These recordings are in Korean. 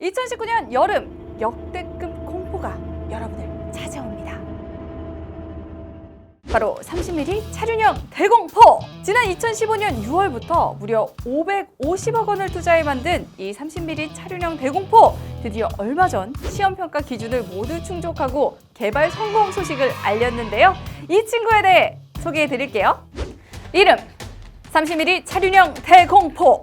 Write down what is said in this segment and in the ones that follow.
2019년 여름 역대급 공포가 여러분을 찾아옵니다. 바로 30mm 차륜형 대공포! 지난 2015년 6월부터 무려 550억 원을 투자해 만든 이 30mm 차륜형 대공포! 드디어 얼마 전 시험평가 기준을 모두 충족하고 개발 성공 소식을 알렸는데요. 이 친구에 대해 소개해 드릴게요. 이름 30mm 차륜형 대공포!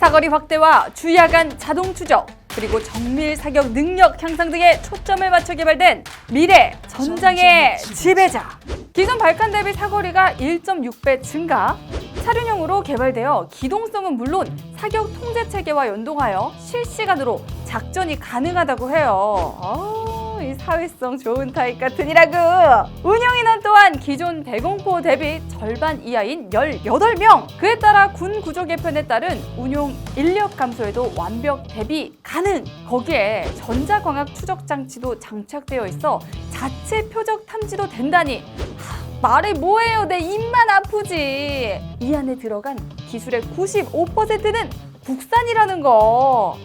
사거리 확대와 주야간 자동 추적 그리고 정밀 사격 능력 향상 등에 초점을 맞춰 개발된 미래 전장의 지배자. 기존 발칸 대비 사거리가 1.6배 증가. 차륜형으로 개발되어 기동성은 물론 사격 통제 체계와 연동하여 실시간으로 작전이 가능하다고 해요. 아, 이 사회성 좋은 타입 같으니라고. 운영 인원 또한 기존 대공포 대비 절반 이하인 18명. 그에 따라 군 구조 개편에 따른 운용 인력 감소에도 완벽 대비 가능. 거기에 전자광학 추적 장치도 장착되어 있어 자체 표적 탐지도 된다니. 하, 말이 뭐예요? 내 입만 아프지. 이 안에 들어간 기술의 95%는 국산이라는 거.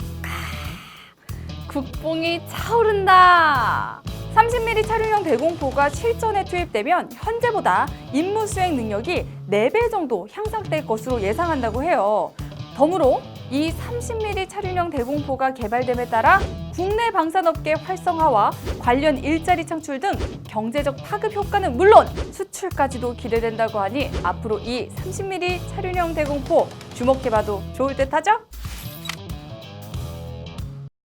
국뽕이 차오른다. 30mm 차륜형 대공포가 실전에 투입되면 현재보다 임무 수행 능력이 4배 정도 향상될 것으로 예상한다고 해요. 덤으로 이 30mm 차륜형 대공포가 개발됨에 따라 국내 방산업계 활성화와 관련 일자리 창출 등 경제적 파급 효과는 물론 수출까지도 기대된다고 하니 앞으로 이 30mm 차륜형 대공포 주목해봐도 좋을 듯 하죠?